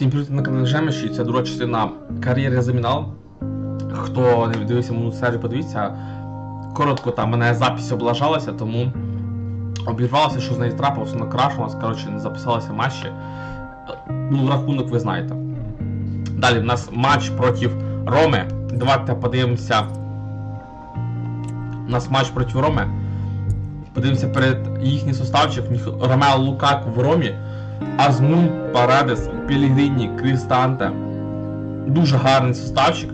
Всім привіт на каналі Жеміші, це друга частина кар'єри замінал. Хто не дивився мою серію, подивіться. Коротко там мене запись облажалася, тому обірвалося, що з нею трапилося, накрашувалося, коротше, не записалися матчі. Ну, рахунок ви знаєте. Далі в нас матч проти Роми. Давайте подивимося. У нас матч проти Роми. Подивимося перед їхній составчик. Ромео Лукаку в Ромі. Азмун, Парадес, Пелігрині, Крістанте. Дуже гарний составчик.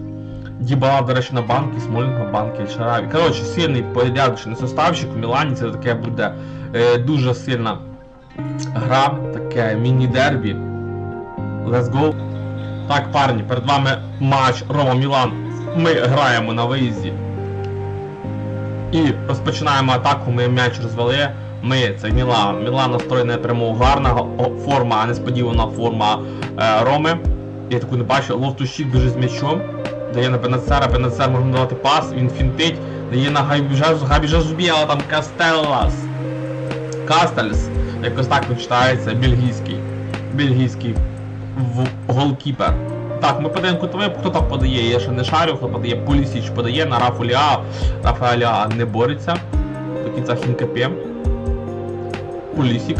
Дібала, до речі, на банки, Смолінг на банки, Чараві. Коротше, сильний порядочний составчик в Мілані. Це таке буде е, дуже сильна гра, таке міні-дербі. Let's go. Так, парні, перед вами матч Рома Мілан. Ми граємо на виїзді. І розпочинаємо атаку, ми м'яч розвели. Ми, це Мілан. Мілан настроєна прямо гарна форма, а несподівана форма е, Роми. Я таку не бачу. Лофтущик дуже з м'ячом. Дає на Бенацера, Бенацер можна давати пас, він фінтить, дає на Габіжазу, Габіжазу але там Кастеллас. Кастельс, якось так він бельгійський. Бельгійський в голкіпер. Так, ми подаємо кутовий, хто там подає, я ще не шарю, хто подає, Полісіч подає на Рафу Ліа. Рафа не бореться. До кінця Хінкапе. Полісік.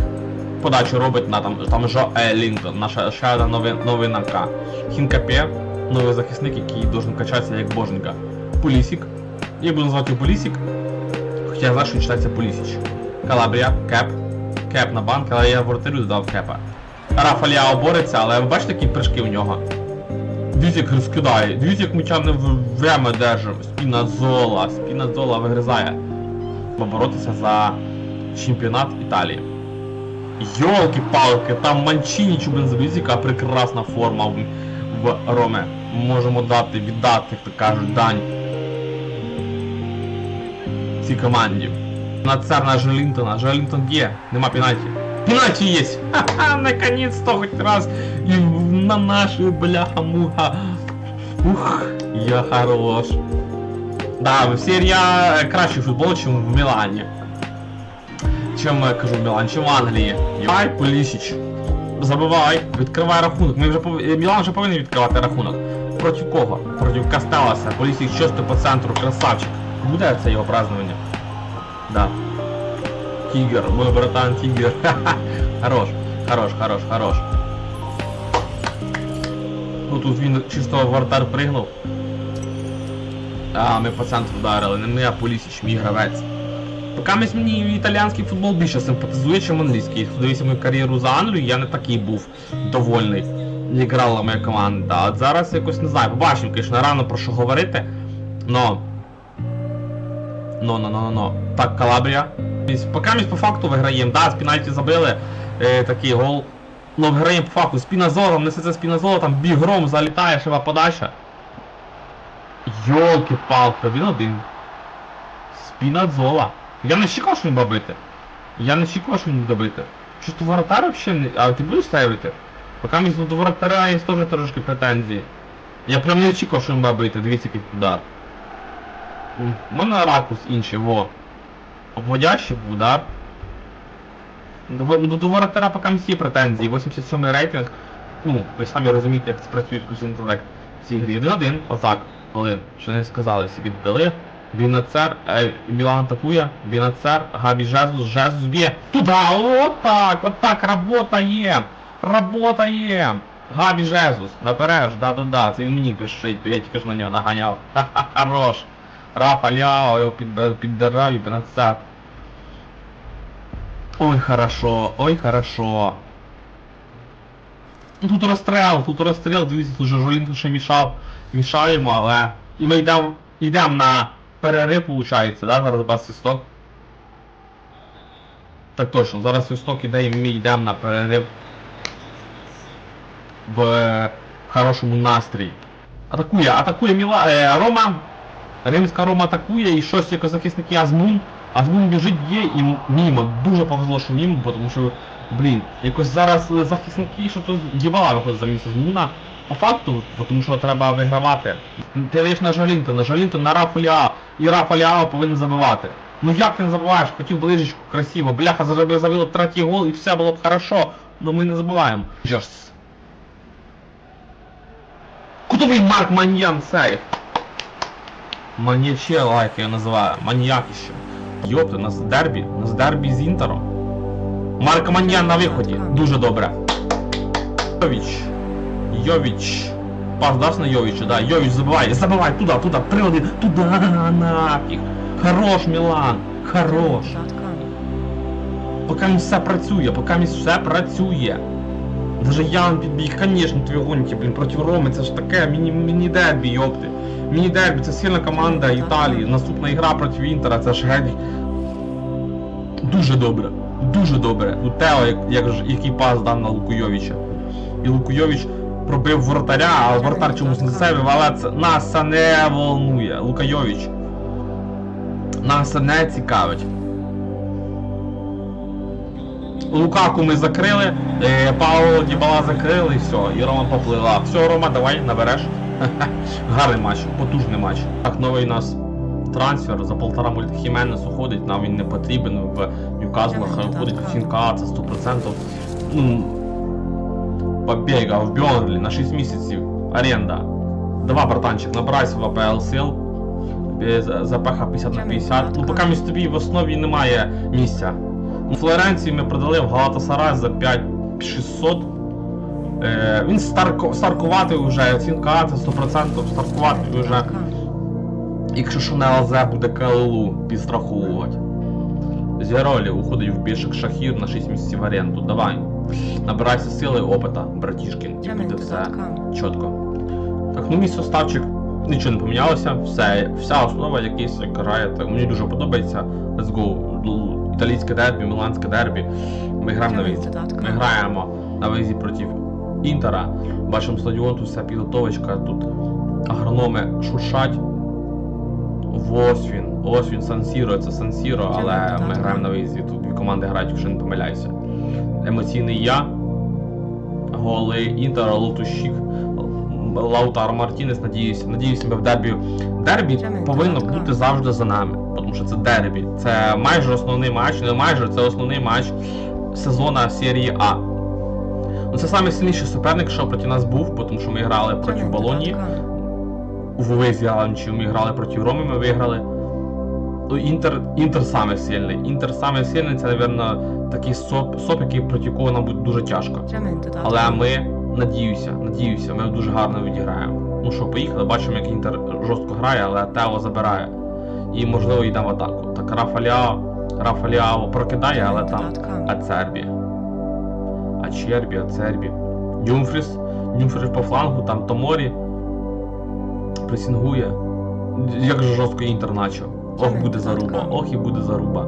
Подачу робить на там, там Жо Е, Лінтон, наша ще одна новин, новинка. Хінкапе, новий захисник, який должен качатися як боженька. Полісік. Я буду назвати його Полісік. Хоча я знаю, що читається Полісіч. Калабрія, Кеп. Кеп на банк, але я воротарю додав Кепа. Рафа Ліао бореться, але ви бачите, які прыжки у нього? Дивіться, як розкидає. Дивіться, як меча не время держить. Спіназола, Спіназола вигризає. Поборотися за чемпіонат Італії. Йолки-палки, там Манчині Чубензовізі, яка прекрасна форма в, Роме. Можемо дати, віддати, як то кажуть, дань цій команді. На цар на Желінтона. Желінтон є, нема пенальті. Пенальті є! Ха-ха, наконец-то хоч раз і на наші бляха-муха. Ух, я хорош. Да, в серії я кращий футбол, ніж в Мілані. Чим кажу Мілан, чим Англії. Ай, Полісіч. Забивай, відкривай рахунок. Ми вже пов... е, Мілан вже повинен відкривати рахунок. Проти кого? Проти Кастеласа. Полісіч чисто по центру, красавчик. Буде це його празднування? Да. Тигр, мой братан Тигр. Хорош, хорош, хорош, хорош. Ну тут він чисто вратар пригнув. А, ми по центру вдарили, не ми, а Полісіч, мій гравець. Поки мені італіянський футбол більше симпатизує, ніж англійський. Дивився мою кар'єру за Англію, я не такий був довольний. Не грала моя команда. А зараз якось не знаю. Побачимо, звісно, рано про що говорити. Но. Но, но, но, но, но. Так, Калабрія. Поки ми по факту виграємо. Да, з забили е, такий гол. Ну, виграємо по факту. Спіназолом, несеться спіназола, там бігром залітає, шива подача. Йолки-палки, він один. Спіназола. Я не він буде. Я не чекав, що він буде бити. Що то воротар взагалі не... А ти будеш ставити? Поки мені до воротаря є теж трошки претензії. Я прям не очікував, що він буде бити, дивіться який удар. У мене ракурс інший, во. Обводящий був удар. До, до, до воротаря поки є претензії. 87 рейтинг. Ну, ви самі розумієте, як це працює екскурсійний інтелект в цій грі. 1-1, отак, коли, що не сказали, всі віддали. Бінацер, е, Мілан атакує, Бінацер, Габі Жезус, Жезус б'є. Туда, отак, отак, работає, работає. Габі Жезус, напереш, да-да-да, це він мені пишить, я тільки ж на нього наганяв. Ха-ха, хорош. Рафа Ляо, його під, піддирав і Бінацер. Ой, хорошо, ой, хорошо. Ну тут розстріл, тут розстріл, дивіться, тут же Жолін ще мішав, мішаємо, але... І ми йдемо, йдемо на перерив, виходить, да, зараз без свисток. Так точно, зараз свисток іде і ми йдемо на перерив в е, хорошому настрій. Атакує, атакує Міла... Е, Рома. Римська Рома атакує і щось як захисники Азмун. Азмун біжить є і мімо. Дуже повезло, що мімо, тому що, блін, якось зараз захисники, що тут дівала виходить замість Азмуна. По факту, тому що треба вигравати. Ти даєш на Жолінто, на Жолінто, на Рафа Ліао. І Рафа Ліао повинен забивати. Ну як ти не забуваєш? Хотів ближечку красиво. Бляха забив, забив третій гол і все було б хорошо. Но ми не забуваємо. Джерс. Кутовий Марк Маньян сейф. Маньяче лайк я називаю. Маньякіще. Йопти, у нас дербі. Нас дербі з Інтером. Марк Маньян на виході. Дуже добре. Йовіч. Йовіч. Пас дасть на Йовіча, да. Йовіч забивай, забивай, туди, туди, 3-1, туди, нафіг. Хорош, Мілан, хорош. Поки все працює, поки все працює. Даже Ян підбіг, конечно, твій гоніті, блін, проти Роми, це ж таке міні, міні-дербі, йопти. Міні-дербі, це сильна команда Італії. Наступна ігра проти Інтера, це ж геть. Дуже добре, дуже добре. У Тео, як, як, який пас дав на Лукуйовича. І Лукуйович пробив воротаря, а воротар чомусь не себе, але це нас це не волнує. Лукайович. Нас це не цікавить. Лукаку ми закрили, е, Пауло Дібала закрили і все, і Рома поплила. Все, Рома, давай, набереш. Гарний матч, потужний матч. Так, новий у нас трансфер за полтора мульт Хіменес уходить, нам він не потрібен в Ньюкаслах, уходить Фінка, це 100%. Ну, побега в Бёрнлі на 6 місяців. Оренда. Два братанчик, набирайся в АПЛ сил. Е, за- Запеха 50 на 50. Ну поки між тобі в основі немає місця. У Флоренції ми продали в Галатасарай за 5600. Е, він старко, старкуватий вже, оцінка А, це 100% старкуватий вже. Якщо що не ЛЗ буде КЛУ підстраховувати. Зіролі уходить в більших шахір на 6 місяців в оренду. Давай. Набирайся сили і опита, братішкін, і буде все чітко. Так, ну мій составчик нічого не помінялося, все, вся основа якийсь грає. Так, мені дуже подобається. Let's go. Італійське дербі, міланське дербі. Ми граємо на виїзді. Ми граємо на виїзді проти Інтера. Бачимо стадіон, тут вся підготовочка, тут агрономи шуршать. Ось він, ось він, Сан-Сіро, це Сан-Сіро, але ми граємо на виїзді. Тут дві команди грають, якщо не помиляюся. Емоційний я. Голи Інтера, Лотущик, Лаутаро Мартінес, надіюся. Надіюся, ми в дербі. Дербі повинно бути завжди за нами, тому що це дербі. Це майже основний матч, не майже, це основний матч сезону серії А. Ну, це найсильніший суперник, що проти нас був, тому що ми грали проти Болонії. У вивезі Аланчів ми грали проти Роми, ми виграли. Ну, Інтер, Інтер саме сильний. Інтер саме сильний, це, мабуть, такий соп, соп, який проти кого нам буде дуже тяжко. Але ми надіюся, надіюся, ми дуже гарно відіграємо. Ну що, поїхали, бачимо, як Інтер жорстко грає, але Тео забирає. І можливо йдемо в атаку. Так, Рафаліао, Рафаліао прокидає, але там Ацербі. Ачербі, Ацербі. Дюмфріс. Дюмфріс по флангу, там Томорі. Пресінгує. Як же жорстко інтер начав. Ох, буде заруба, ох і буде заруба.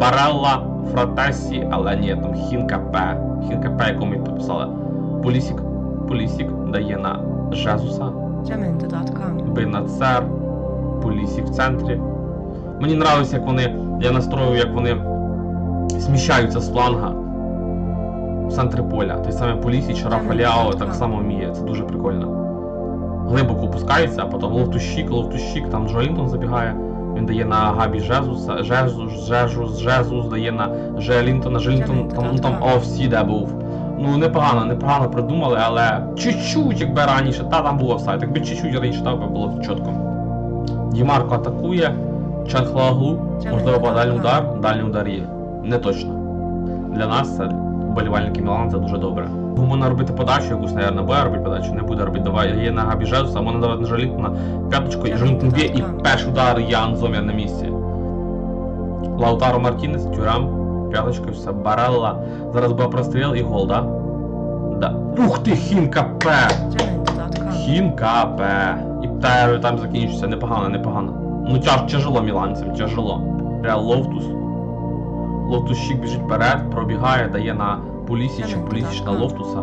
Барелла, Фратесі, але ні, там Хінка П. Хінка яку ми підписали. Полісік. Полісік дає на Жезуса. Бенацер. Полісік в центрі. Мені нравиться, як вони. Я настрою, як вони сміщаються з фланга в центрі поля. Той самий Полісіч, Рафаляо так само вміє. Це дуже прикольно. Глибоко опускається, а потім ловтущик, ловтущик, там Джолінтон забігає. Він дає на Габі Жезуса, Жезус, Жезус, Жезус дає на Желінтона, Желінтон, там, ну, там офсі де був. Ну непогано, непогано придумали, але чуть-чуть, якби раніше, та там було офсайд, якби чуть-чуть раніше би було чітко. Дімарко атакує, Чанхлагу, можливо, дальній удар, дальній удар є. Не точно. Для нас це вболівальники Мілан це дуже добре. Можна робити подачу, якусь, наверное, буде робити подачу, не буде робити. Давай є на Габі Жезуса, можна давати на Желінтона п'яточку, і Желінтон і перший удар Ян Зомір на місці. Лаутаро Мартінес, Тюрам, п'яточка, все, Барелла. Зараз буде простріл і гол, да? Да. Ух ти, Хінка П! Хінка П! І Птайрою там закінчиться, непогано, непогано. Ну тяж, тяжело міланцям, тяжело. Реал Ловтус. Ловтущик біжить вперед, пробігає, дає на Полісіча, Полісіч на Ловтуса.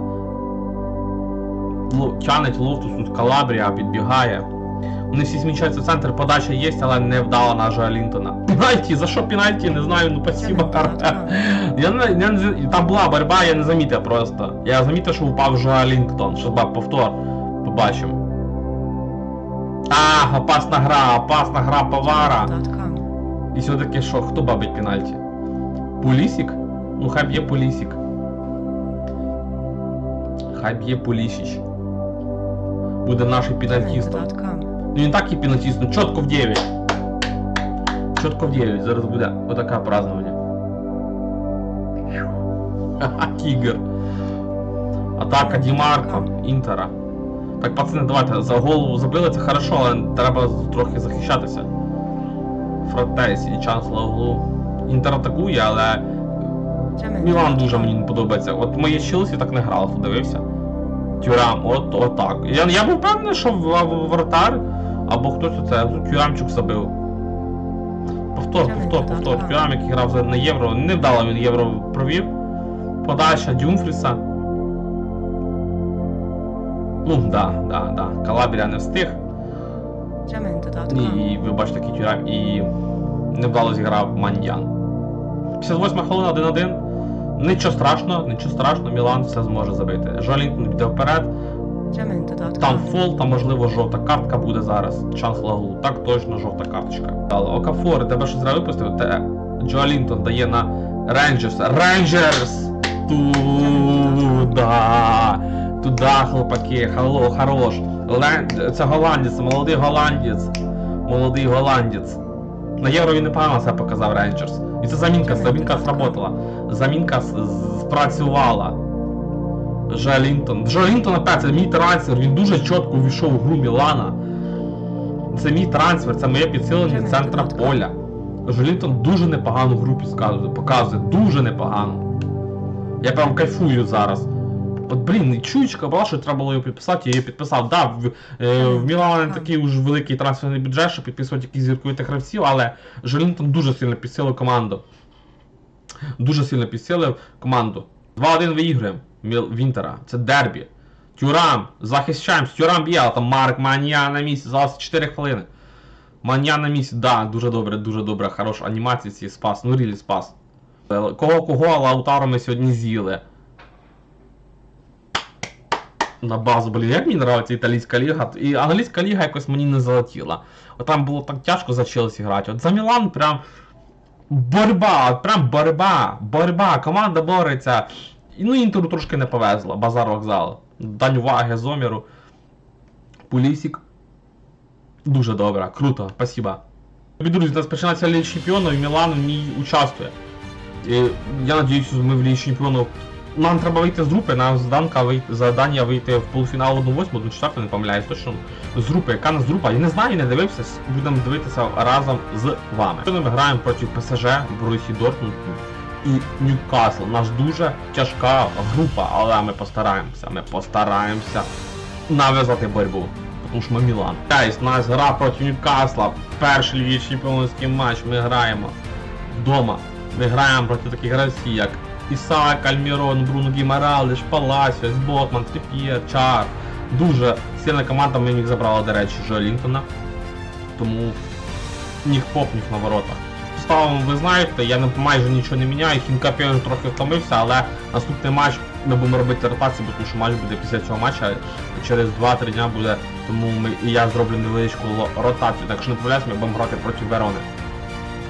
Ло- Тянеть Ловтус, тут Калабрія підбігає. Вони всі зміщаються в центр, подача є, але не вдала на Жалінтона. Пенальті, за що пенальті, не знаю, ну спасибо. Я не, я не, там була боротьба, я не замітив просто. Я замітив, що упав Жалінгтон. Що ба, повтор. Побачимо. А, опасна гра, опасна гра повара. І все-таки що, хто бабить пенальті? Пулісік? Ну хай б'є Пулісік. Хай б'є Пулісіч. буде наш пінальтістом. Jamendo.com. Ну він так і пінальтіст, ну чітко в 9. Чітко в 9, зараз буде отаке праздновання. Ха-ха, Тігр. Атака Дімарко, Інтера. Так, пацани, давайте, за голову забили, це хорошо, але треба трохи захищатися. Фратесі і Чанслоглу. Інтер атакує, але Мілан дуже мені не подобається. От моє Челсі так не грало, хто дивився. Тюрам, от, от так. Я, я був впевнений, що вратар або хтось оце, тут Тюрамчук забив. Повтор, повтор, повтор. Тюрам, який грав за- на євро, невдало він євро провів. Подача Дюмфріса. Ну, да, да, да. Калабрія не встиг. І ви бачите, який тюрам, і невдало зіграв Маньян. 58 хвилина 1-1. Нічого страшного, нічого страшного, Мілан все зможе забити. Жолінтон піде вперед, там фол, там можливо жовта картка буде зараз. Шанс лагу. Так точно жовта карточка. Але Окафор, тебе щось зря випустив? Те Джо Лінтон дає на Рейнджерс. Рейнджерс! Туда! Туда, хлопаки, хало, хорош. Це голландець, молодий голландець. Молодий голландець. На євро він непогано себе показав Рейнджерс. І це замінка, замінка сработала. Замінка спрацювала. Жалінтон. Жалінтон опять це мій трансфер, він дуже чітко увійшов в гру Мілана. Це мій трансфер, це моє підсилення центра поля. Жалінтон дуже непогану гру показує, дуже непогану. Я прям кайфую зараз. От блін, чуючка була, що треба було його підписати, я її підписав. Да, в, е, в Мілана не такий уж великий трансферний бюджет, щоб підписувати якісь зіркових гравців, але Жалінтон дуже сильно підсилив команду. Дуже сильно підсилив команду. 2-1 виіграємо Вінтера. Це дербі. Тюрам, захищаємось. Тюрам б'є, але там Марк Манья на місці. Залишилось 4 хвилини. Манья на місці, да, дуже добре, дуже добре, хорош анімації ці спас. Ну рілі спас. Е, Кого кого, але Лаутаро ми сьогодні з'їли. На базу, блін, як мені нравиться італійська ліга. І англійська ліга якось мені не залетіла. От там було так тяжко за Челсі грати. От за Мілан прям. Борьба, от прям борьба, борьба, команда бореться. І, ну, інтеру трошки не повезло, базар вокзал. Дань уваги Зоміру. Пулісік. Дуже добре, круто, спасибо. Тобі, друзі, у нас починається Ліга Чемпіонів, і Мілан в ній участвує. І я надіюсь, ми в Лігі Чемпіонів. Нам треба вийти з групи, нам заданка вийти, завдання вийти в полуфінал 1-8, 1-4, не помиляюсь, точно з групи. Яка нас група? Я не знаю, не дивився, будемо дивитися разом з вами. Ми граємо проти ПСЖ, Борусі Дортмунд і Ньюкасл. У нас дуже тяжка група, але ми постараємося, ми постараємося нав'язати боротьбу. Тому що ми Мілан. Гайс, нас гра проти Ньюкасла. Перший львів чемпіонський матч. Ми граємо вдома. Ми граємо проти таких гравців, як Ісаак, Альмірон, Бруно Гімаралиш, Паласіос, Ботман, Тріп'єр, Чар. Дуже сильна команда, ми їх забрали, до речі, Джо Лінтона. Тому ніх поп, ніх на воротах. Ставимо, ви знаєте, я майже нічого не міняю, Хінкапі вже трохи втомився, але наступний матч ми будемо робити ротацію, тому що матч буде після цього матча, через 2-3 дня буде, тому ми, і я зроблю невеличку ротацію, так що не помиляюсь, ми будемо грати проти Верони.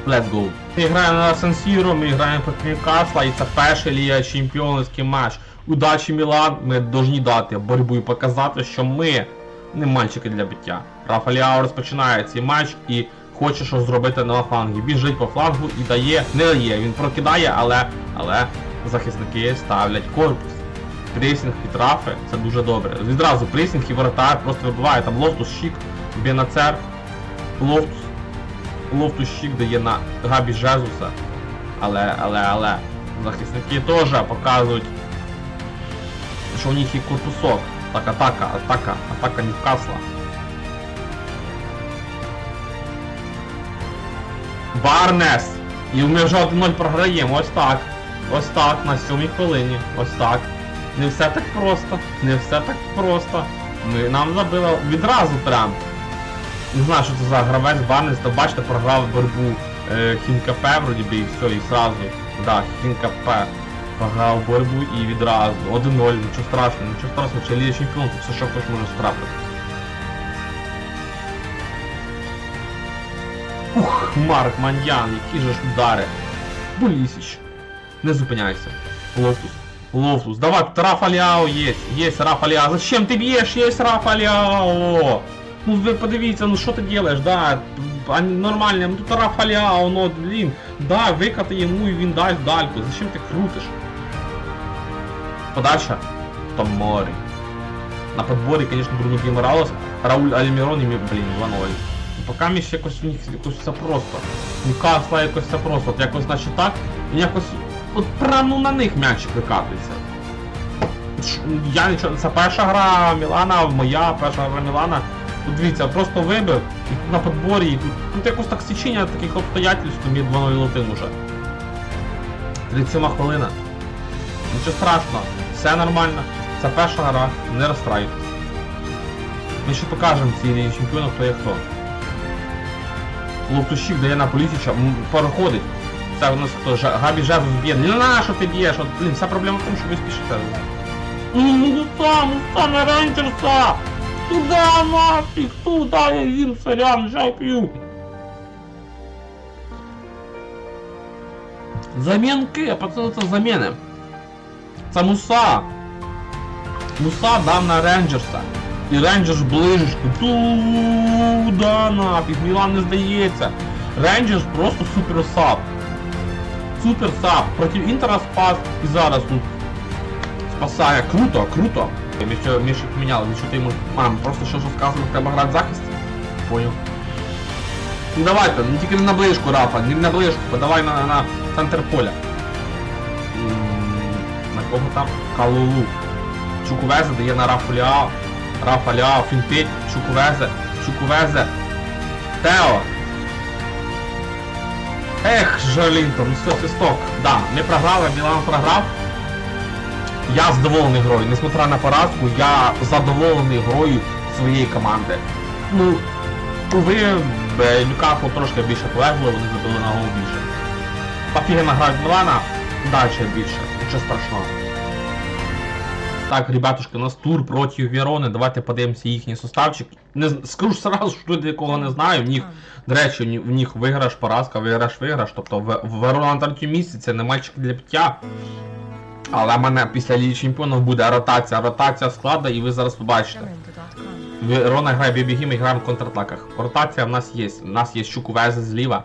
Let's go. Ми граємо на Сан-Сіро, ми граємо проти Ньюкасла, і це перший Ліга Чемпіонський матч. Удачі Мілан, ми повинні дати боротьбу і показати, що ми не мальчики для биття. Рафа Ліао розпочинає цей матч і хоче щось зробити на флангі. Біжить по флангу і дає, не дає, він прокидає, але, але захисники ставлять корпус. Пресінг від Рафи, це дуже добре. Відразу пресінг і воротар просто вибиває. Там Лофтус Щік, Бенацер, Лофтус. Лофтус Щік дає на Габі Жезуса. Але, але, але, захисники теж показують, що у них є корпусок. Так, атака, атака, атака Ньюкасла. Барнес! І ми вже 1-0 програємо, ось так. Ось так, на сьомій хвилині. Ось так. Не все так просто. Не все так просто. Ми, нам забило відразу прям. Не знаю, що це за гравець Барнес, то бачите, програв боротьбу е, Хінкапе, вроді би, і все, і сразу. Да, Хінкапе програв боротьбу і відразу. 1-0, нічого страшного, нічого страшного, чи Ліга Чемпіон, це все, що хочеш може страпити. Ух, Марк Маньян, які же ж удари. Булісіч. Не зупиняйся. Лофтус. Лофтус. Давай, тут Рафа Ляо есть. Есть Рафа Зачем ты бьешь? Есть Рафа Ляо. Ну ви подивіться, ну що ти делаешь, да, нормально, ну тут Рафа Ляо, ну блін, да, викати йому і він дасть дальку. Зачем ти крутиш? Подача в. На подборі, конечно, Бруно Гіморалес, Рауль Альмірон і, блін, 2-0. Ну, Поки між якось у них якось все просто. Ньюкасла якось все просто. От якось значить так, і якось от прямо ну, на них м'ячик викатується. Я нічого. Це перша гра Мілана, моя перша гра Мілана. Тут дивіться, просто вибив, і на подборі, і тут, тут якось так стечення таких обстоятельств, то мій 2-0 летим уже. 37 хвилина. Нічого страшного, все нормально. Це перша гра, не розстраюйтесь. Ми ще покажемо цій Лігі чемпіонів, хто є хто. Локтущик дає на Полісіча, переходить. Це у нас хто Габі Жезус б'є. Не на що ти б'єш? От, блін, вся проблема в тому, що ви спішите. Ну, ну там, там на Рейнджерса! Туда нафіг, туда я їм сорян, жай п'ю. Замінки, пацани це заміни. Це Муса. Муса дав на Рейнджерса. І Рейнджерс ближечку. Туда нафіг, Мілан не здається. Рейнджерс просто супер сап. Супер сап. Проти Інтера спас і зараз тут спасає. Круто, круто. Ми ще поміняли, що ти йому. Мам, просто що, що сказано, треба грати в захист. Понял. Ну давайте, не тільки не на ближку, Рафа, не на ближку, подавай на, на центр поля. На кого там? Калулу. Чукувезе дає на Рафа Ляо. Рафа Ляо, фінтить, Чукувезе, Чукувезе. Тео. Ех, ну все, свисток. Да, ми програли, Мілан програв. Я задоволений грою, несмотря на поразку, я задоволений грою своєї команди. Ну, уви, е, трошки більше повезло, вони забили на гол більше. Офігенно грають Мілана, далі більше, нічого страшного. Так, ребятушки, у нас тур проти Верони. Давайте подивимося їхній составчик. Не скажу сразу, що тут якого не знаю. В них, до речі, в них виграш, поразка, виграш, виграш. Тобто Верона на третьому місці це не мальчик для пиття. Але в мене після Ліги Чемпіонів буде ротація, ротація складу, і ви зараз побачите. Верона грає Бібігім і граємо в контратаках. Ротація в нас є. У нас є Щукувезе зліва,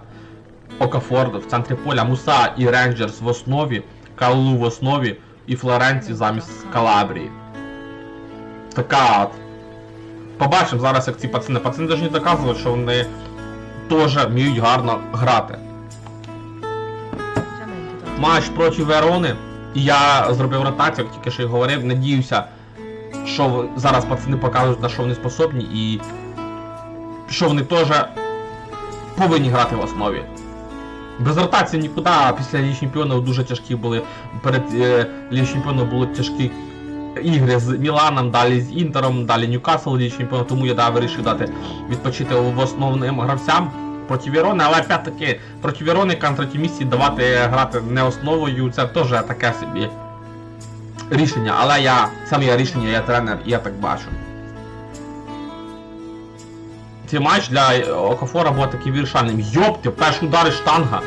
Окафорд в центрі поля, Муса і Рейнджерс в основі, Калу в основі і Флоренці замість Калабрії. Така от. Побачимо зараз, як ці пацани. Пацани повинні доказувати, що вони теж вміють гарно грати. Матч проти Верони. І я зробив ротацію, як тільки що й говорив. Надіюся, що зараз пацани покажуть, на що вони способні і що вони теж повинні грати в основі. Без ротації нікуди, а після Ліги Чемпіонів дуже тяжкі були. Перед е, Ліги Чемпіонів були тяжкі ігри з Міланом, далі з Інтером, далі Ньюкасл Ліги Чемпіонів, тому я да, вирішив дати відпочити в основним гравцям проти Вірони, але опять-таки проти Вірони контратімісті давати грати не основою, це теж таке собі рішення. Але я, сам я рішення, я тренер, і я так бачу. Цей матч для Окафора був такий віршальним. Йопте, перший удари штанга.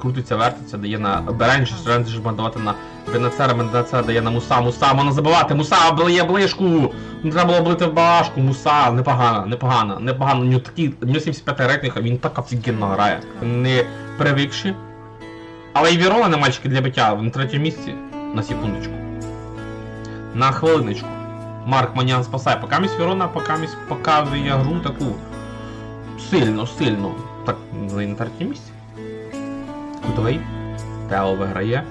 Крутиться, вертиться, дає на Беренджі, Ренджі можна давати на Бенацера, Бенацера дає на Муса, Муса, можна забивати, Муса, блиє ближку! Не треба було блити в балашку, Муса, непогано, непогано, непогано. У нього такий, у нього 75 рейтинг, а він так офігенно грає. Не привикши. Але і Вірола не мальчики для биття, в третьому місці, на секундочку. На хвилиночку. Марк Манян спасає. Поки місь Вірона, поки місь показує гру таку сильно, сильно. Так, на третьому місці. Кутовий. Тео виграє.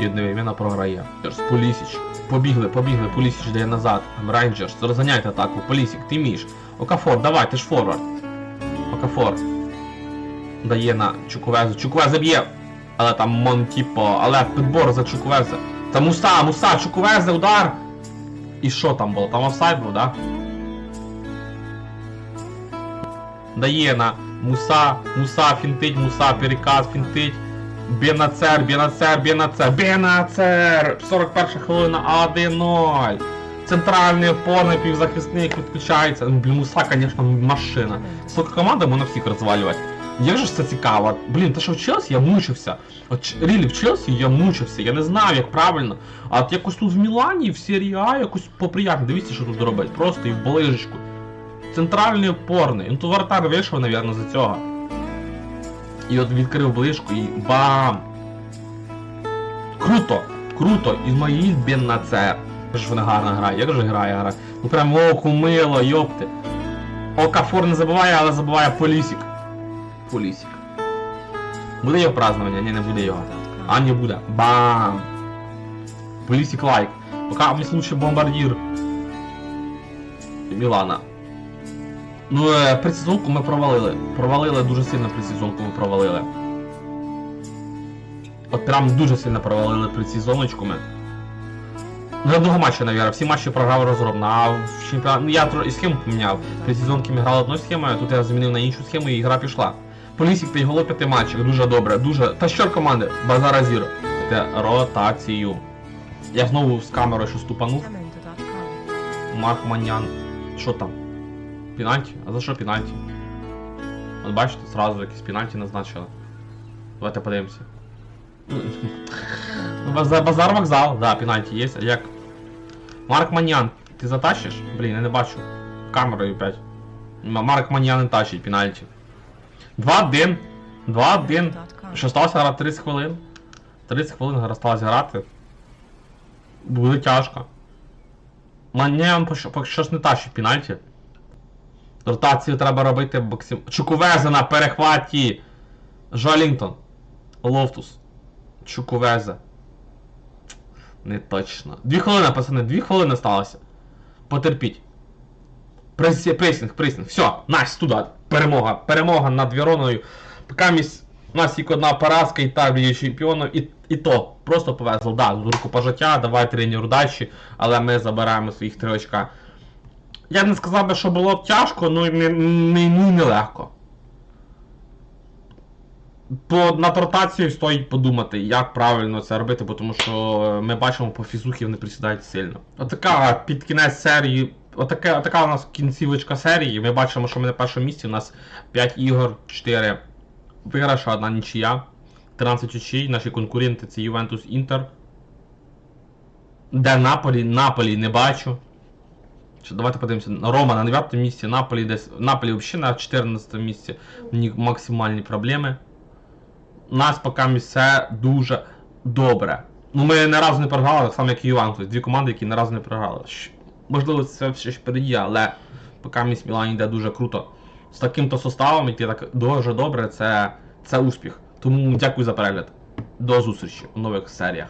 Одновременно програє. Полісіч. Побігли, побігли, Полісіч дає назад. Рейнджерс, розганяйте атаку. Полісік, ти міш. Окафор, давай, ти ж форвард. Окафор. Дає на Чукувезу. Чукувеза б'є. Але там Монтіпо. Але підбор за Чукувезе. Та Муса, Муса, Чукувезе, удар! І що там було? Там офсайд був, да? Дає на Муса, Муса фінтить, Муса переказ фінтить. Бенацер, Бенацер, Бенацер, Бенацер! 41 хвилина 1-0. Центральний опорний півзахисник відключається. Ну, блін, Муса, звісно, машина. Сколько команда можна всіх розвалювати. Як же ж це цікаво? Блін, те, що в Челсі я мучився. От Рілі в Челсі я мучився, я не знав, як правильно. А от якось тут в Мілані, в серії А, якось поприятно. Дивіться, що тут робить. Просто і в болижечку. Центральний опорний. Ну то вратар вийшов, напевно, за цього. І от відкрив ближку і бам! Круто! Круто! Ізмаїль Бен Нацер. Ж вона гарно грає, як же грає гра. Ну прям оку мило, йопти. Окафор не забуває, але забуває Полісік. Полісік. Буде його празднування? Ні, не буде його. А не буде. Бам! Полісік лайк. Пока мені лучший бомбардір. Мілана. Ну, е, предсезонку ми провалили. Провалили дуже сильно предсезонку ми провалили. От прям дуже сильно провалили предсезоночку ми. Ну, одного матчу, наверное. Всі матчі програв розробно, а в чемпіонаті... Ну, я і схему поміняв. Предсезонки ми грали одною схемою, а тут я змінив на іншу схему і гра пішла. Полісік 5 голов 5 матчів, дуже добре, дуже. Та що команди? Базара Зіро. Це ротацію. Я знову з камерою щось тупанув. Марк Маньян. Що там? Пенальті? А за що пенальті? От бачите, зразу якісь пенальті назначили. Давайте подивимося. Ну, базар, вокзал, да, пенальті є, а як? Марк Маньян, ти затащиш? Блін, я не бачу. Камерою опять. Марк Маньян не тащить пенальті. 2-1. 2-1. Що сталося грати 30 хвилин? 30 хвилин сталося грати. Буде тяжко. Маньян поки що- поки що ж не тащить пенальті. Ротацію треба робити максим... Чукувезе на перехваті. Жолінгтон. Лофтус. Чукувезе. Не точно. Дві хвилини, пацани, дві хвилини сталося. Потерпіть. Пресі- Пресінг, пресінг. Все, Настя, туди. Перемога. Перемога над Віроною. Поки місь... у нас тільки одна поразка і так Ліги чемпіонів, і, і то просто повезло. Да, з рукопожиття, давай тренер удачі, але ми забираємо своїх три очка. Я не сказав би, що було тяжко, ну і не, не, ну, і не легко. По, над ротацією стоїть подумати, як правильно це робити, тому що е, ми бачимо по фізухі вони присідають сильно. Отака під кінець серії. Отака, отака у нас кінцівочка серії. Ми бачимо, що ми на першому місці. У нас 5 ігор, 4 виграша, одна нічия. 13 очей. Наші конкуренти це Ювентус Інтер. Де Наполі? Наполі не бачу. Давайте подивимося. Рома на 9 місці, Наполі десь. Наполі взагалі на 14 місці. Максимальні проблеми. У нас поки все дуже добре. Ну ми не разу не програли, так само як і Ювентус. Дві команди, які не разу не програли. Можливо, це все ж впереді, але поки місь Мілан йде дуже круто. З таким-то составом йти так дуже добре, це, це успіх. Тому дякую за перегляд. До зустрічі у нових серіях.